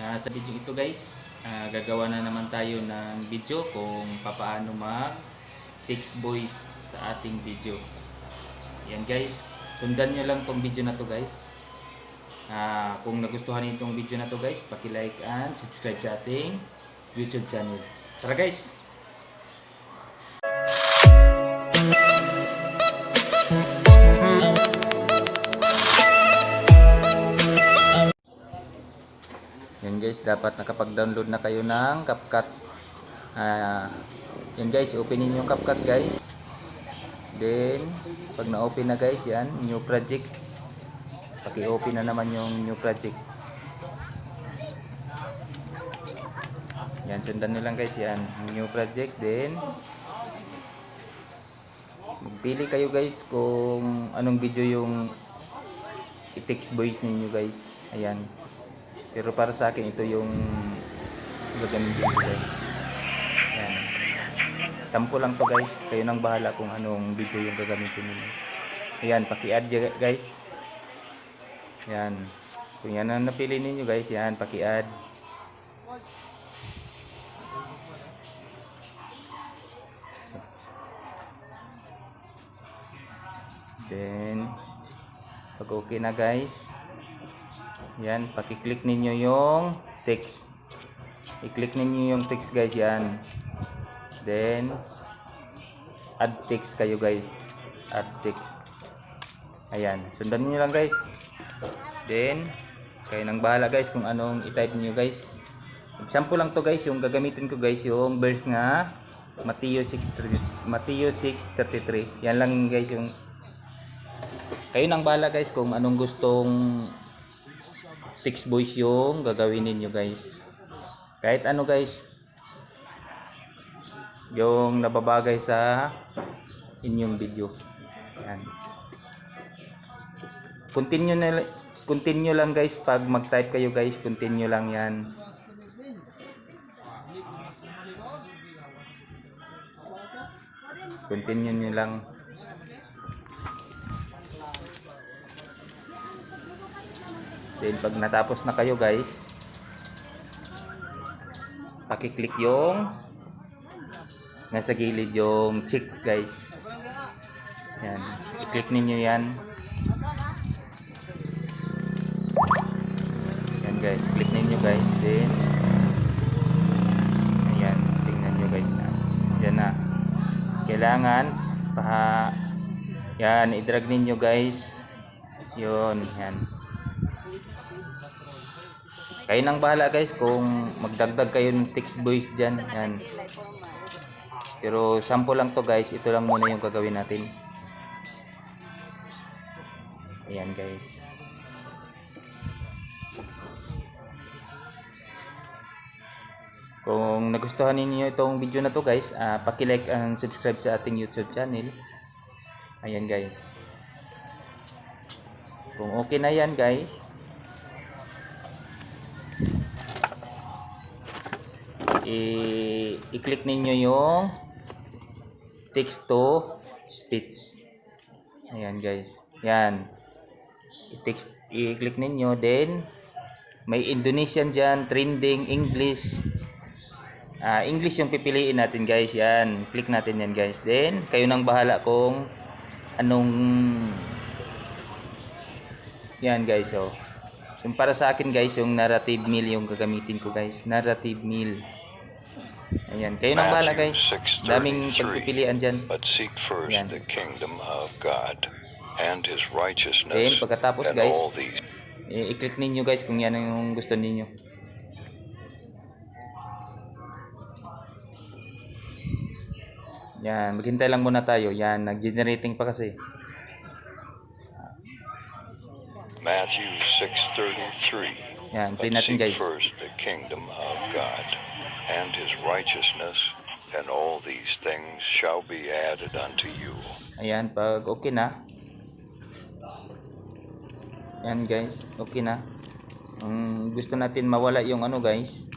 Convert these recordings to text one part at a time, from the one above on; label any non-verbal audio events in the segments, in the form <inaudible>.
Ah, sa video ito guys, ah, gagawa na naman tayo ng video kung papaano mag text voice sa ating video. Yan guys, sundan nyo lang tong video na to guys. Ah, kung nagustuhan niyo itong video na to guys, paki-like and subscribe sa ating YouTube channel. Tara guys! Guys, dapat nakapag-download na kayo ng CapCut. Ah, yan guys, openin yung CapCut guys. Then, pag na-open na guys, yan, new project. Paki-open na naman yung new project. Yan, sundan nyo lang guys, yan, new project. Then, magpili kayo guys kung anong video yung i-text voice ninyo guys. Ayan. Pero para sa akin, ito yung gagamitin ko guys. Yan. Sample lang to guys. Kayo nang bahala kung anong video yung gagamitin niyo. Ayan, paki-add guys. Yan. Kung yan ang napili ninyo guys, yan, paki-add. Then, pag okay na guys, yan, paki-click ninyo yung text. I-click ninyo yung text guys yan. Then, add text kayo guys. Add text. Ayan, sundan niyo lang guys. Then, kayo nang bahala guys kung anong i-type niyo guys. Example lang to guys, yung gagamitin ko guys, yung verse nga Matthew 6:33. Matthew 6:33. Yan lang guys yung kayo nang bahala guys kung anong gustong text voice yung gagawin ninyo guys. Kahit ano guys. Yung nababagay sa inyong video. Yan. Continue na continue lang guys pag mag-type kayo guys, continue lang 'yan. Continue nyo lang. Then pag natapos na kayo guys, paki-click yung nasa gilid yung check guys. Yan, i-click ninyo yan. Yan guys, click ninyo guys. Then ayan, tingnan nyo guys. Yan na. Kailangan pa yan, i-drag ninyo guys. Yun, yan. Kayo nang bahala guys kung magdagdag kayo ng text voice dyan. Yan. Pero sample lang to guys. Ito lang muna yung gagawin natin. Ayan guys. Kung nagustuhan ninyo itong video na to guys, ah paki-like and subscribe sa ating YouTube channel. Ayan guys. Kung okay na yan guys, i-click ninyo yung text to speech. Ayan guys. Yan. I-text, i-click ninyo. Then, may Indonesian dyan, trending, English. Ah, English yung pipiliin natin guys. Yan. Click natin yan guys. Then, kayo nang bahala kung anong yan guys. So, yung para sa akin guys, yung narrative meal yung gagamitin ko guys. Narrative meal. Ayan. Kayo nang guys. Daming 6:33. pagpipilian dyan. But seek first Yan. the kingdom of God and his righteousness, pagkatapos and guys, all these i- i-click ninyo guys kung yan ang gusto ninyo. Yan, maghintay lang muna tayo. Yan, nag-generating pa kasi. Matthew 6:33. Yan, play natin seek guys. first the kingdom of God and his righteousness, and all these things shall be added unto you. Ayan, pag okay na. Yan guys, okay na. Ang gusto natin mawala yung ano guys.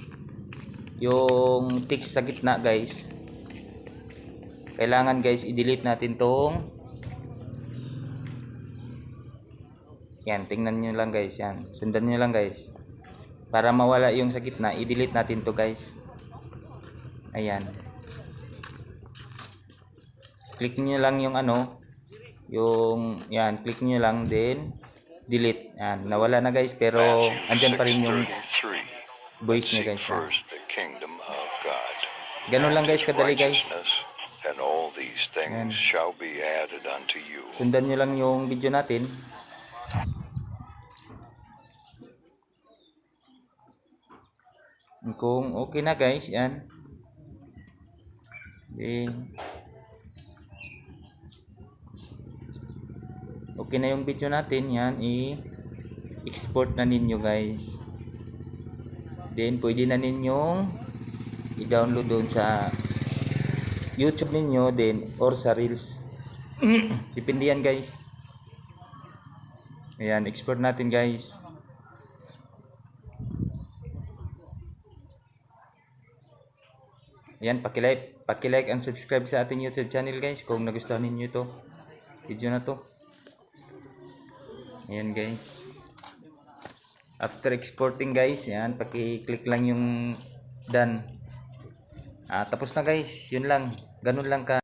Yung text sa gitna guys. Kailangan guys i-delete natin tong Yan, tingnan nyo lang guys. Yan. Sundan nyo lang guys. para mawala yung sa gitna, i-delete natin to guys. Ayan. Click niyo lang yung ano, yung yan, click niyo lang din delete. Yan, nawala na guys pero andyan pa rin yung 6:33. voice niya guys. Ganun lang guys kadali guys. and all these things shall be added unto you. Sundan nyo lang yung video natin. Kung okay na guys, yan. Then, okay na yung video natin, yan. I-export na ninyo guys. Then, pwede na ninyong i-download doon sa YouTube ninyo then or sa Reels. <clears throat> Depende yan guys. Ayan, export natin guys. Ayan, paki-like, paki-like and subscribe sa ating YouTube channel guys kung nagustuhan ninyo ito. Video na to. Ayan guys. After exporting guys, ayan, paki-click lang yung done. Ah, tapos na guys, yun lang. Ganun lang ka.